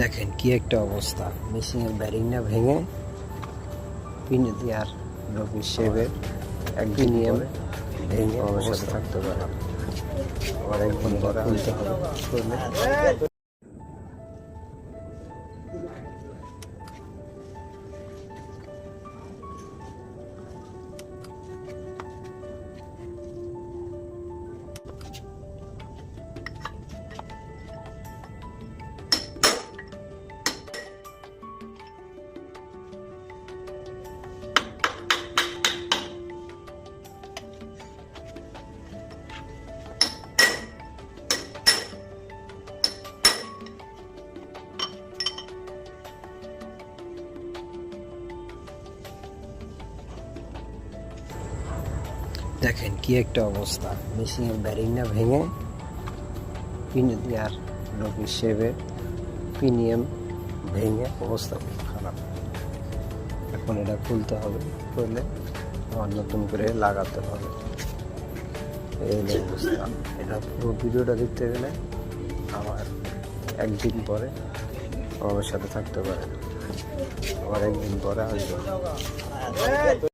দেখেন কি একটা অবস্থা। মেশিনের ব্যারিংটা ভেঙে পিনে দিয়ে আর রবি শেভের একদিন নিয়ে ভেঙে অবস্থা। থাকতে পারে আবার একদিন খুলতে হবে। দেখেন কি একটা অবস্থা। মেশিনের ব্যারিংটা ভেঙে পিনে আর রবি শেভের পিনিয়াম ভেঙে অবস্থা খুব খারাপ। এখন এটা খুলতে হবে, খুললে আবার নতুন করে লাগাতে হবে। এই অবস্থা। এটা পুরো ভিডিওটা দেখতে গেলে আমার একদিন পরে আমার সাথে থাকতে পারে। আবার একদিন পরে আসবে।